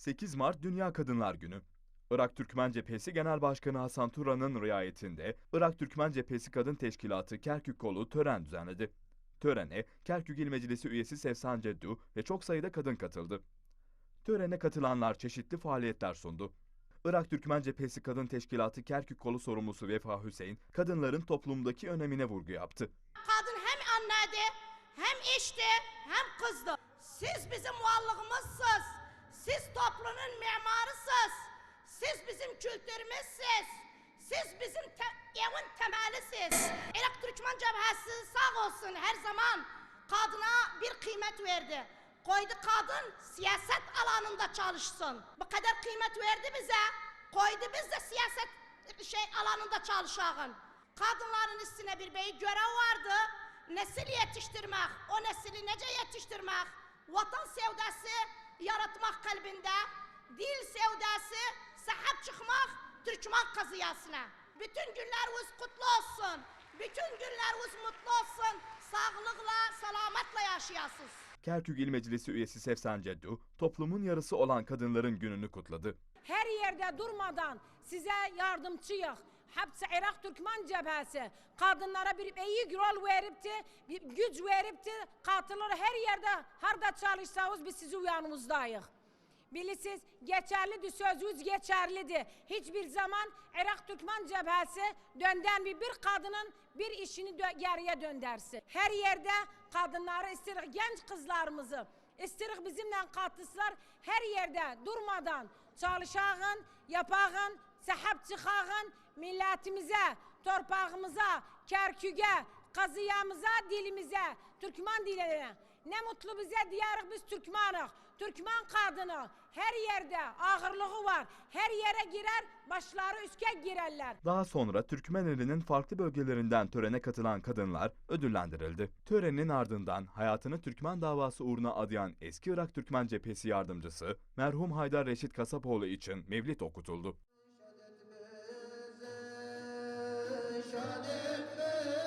8 Mart Dünya Kadınlar Günü. Irak Türkmen Cephesi Genel Başkanı Hasan Turan'ın riayetinde Irak Türkmen Cephesi Kadın Teşkilatı Kerkük Kolu tören düzenledi. Törene Kerkük İl Meclisi üyesi Sevsan Ceddu ve çok sayıda kadın katıldı. Törene katılanlar çeşitli faaliyetler sundu. Irak Türkmen Cephesi Kadın Teşkilatı Kerkük Kolu sorumlusu Vefa Hüseyin, kadınların toplumdaki önemine vurgu yaptı. Kadın hem anneydi, hem eşti, hem kızdı. Siz bizim varlığımızsınız. Siz toplumun mimarısınız. Siz bizim kültürümüzsünüz. Siz bizim te- evin temelisiniz. Irak Türkmen Cebhesi sağ olsun her zaman kadına bir kıymet verdi. Koydu kadın siyaset alanında çalışsın. Bu kadar kıymet verdi bize. Koydu biz de siyaset şey alanında çalışalım. Kadınların üstüne bir beyi görev vardı. Nesil yetiştirmek, o nesili nece yetiştirmek, vatan sevdası yaratmak kalbinde, dil sevdası sahip çıkmak Türkmen kazıyasına. Bütün günleriniz kutlu olsun. Bütün günleriniz mutlu olsun. Sağlıkla, selametle yaşayasınız. Kerkük İl Meclisi üyesi Sevsan Ceddu, toplumun yarısı olan kadınların gününü kutladı. Her yerde durmadan size yardımcıyıq. Hepsi Irak Türkmen Cebhesi kadınlara bir iyi rol veripti, bir güç veripti. Katılır her yerde, harda çalışsanız biz sizi yanınızdayıq. Bilirsiniz, geçerlidir, sözünüz geçerlidir. Hiçbir zaman Irak Türkmen Cebhesi dönden bir, bir kadının bir işini dö- geriye döndersin. Her yerde kadınları istirik, genç kızlarımızı, istirik bizimle katılsınlar. Her yerde durmadan çalışağın, yapağın, sahip çıkağın milletimize, torpağımıza, Kerkük'e, kazıyamıza, dilimize, Türkmen diline. Ne mutlu bize diyarıq biz Türkmanıq. Türkmen kadını her yerde ağırlığı var. Her yere girer, başları üske girerler. Daha sonra Türkmeneli'nin farklı bölgelerinden törene katılan kadınlar ödüllendirildi. Törenin ardından hayatını Türkmen davası uğruna adayan eski Irak Türkmen Cephesi yardımcısı merhum Haydar Reşit Kasapoğlu için mevlit okutuldu. sadet ver.